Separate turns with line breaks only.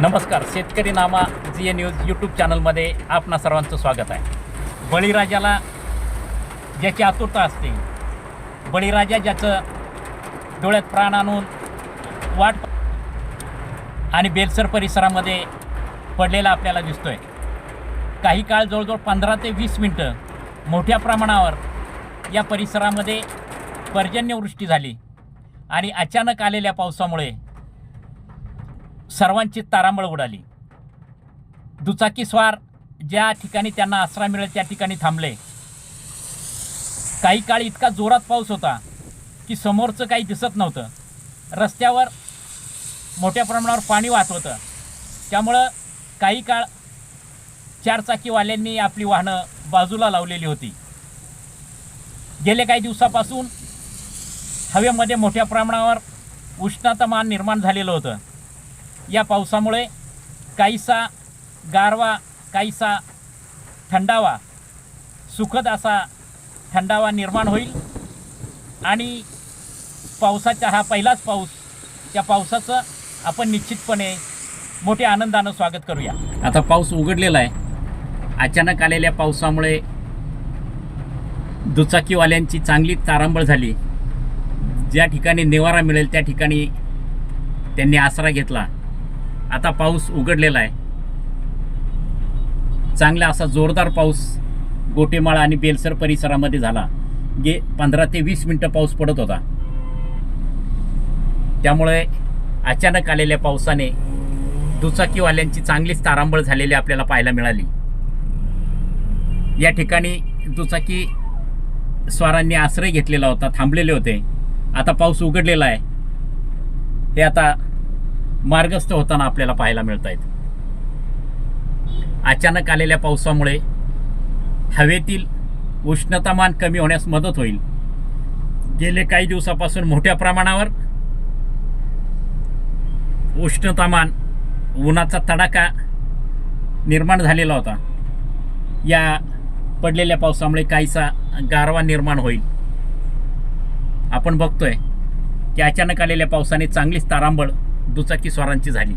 नमस्कार शेतकरी नामा जी ए न्यूज यूट्यूब चॅनलमध्ये आपणा सर्वांचं स्वागत आहे. बळीराजाला ज्याची आतुरता असते बळीराजा ज्याचं डोळ्यात प्राण आणून वाट आणि बेलसर परिसरामध्ये पडलेला आपल्याला दिसतोय. काही काळ जवळजवळ पंधरा ते वीस मिनटं मोठ्या प्रमाणावर या परिसरामध्ये पर्जन्यवृष्टी झाली आणि अचानक आलेल्या पावसामुळे सर्वांची तारांबळ उडाली. दुचाकीस्वार ज्या ठिकाणी त्यांना आसरा मिळेल त्या ठिकाणी थांबले. काही काळ इतका जोरात पाऊस होता की समोरचं काही दिसत नव्हतं. रस्त्यावर मोठ्या प्रमाणावर पाणी वाहत होतं. त्यामुळं काही काळ चारचाकीवाल्यांनी आपली वाहनं बाजूला लावलेली होती. गेले काही दिवसापासून हवेमध्ये मोठ्या प्रमाणावर उष्णतामान निर्माण झालेलं होतं. या पावसामुळे काहीसा गारवा काहीसा थंडावा सुखद असा थंडावा निर्माण होईल. आणि पावसाचा हा पहिलाच पाऊस त्या पावसाचं आपण निश्चितपणे मोठ्या आनंदानं स्वागत करूया. आता पाऊस उघडलेला आहे. अचानक आलेल्या पावसामुळे दुचाकीवाल्यांची चांगली तारांबळ झाली. ज्या ठिकाणी निवारा मिळेल त्या ठिकाणी त्यांनी आसरा घेतला. आता पाऊस उघडलेला आहे. चांगला असा जोरदार पाऊस गोटेमाळा आणि बेलसर परिसरामध्ये झाला गे पंधरा ते वीस मिनटं पाऊस पडत होता. त्यामुळे अचानक आलेल्या पावसाने दुचाकीवाल्यांची चांगलीच तारांबळ झालेली आपल्याला पाहायला मिळाली. या ठिकाणी दुचाकी स्वारांनी आश्रय घेतलेला होता थांबलेले होते. आता पाऊस उघडलेला आहे. हे आता मार्गस्थ होताना आपल्याला पाहायला मिळत आहेत अचानक आलेल्या पावसामुळे हवेतील उष्णतामान कमी होण्यास मदत होईल. गेले काही दिवसापासून मोठ्या प्रमाणावर उष्णतामान उन्हाचा तडाखा निर्माण झालेला होता. या पडलेल्या पावसामुळे काहीसा गारवा निर्माण होईल. आपण बघतोय की अचानक आलेल्या पावसाने चांगलीच तारांबळ दुचाकी स्वारांची झाली.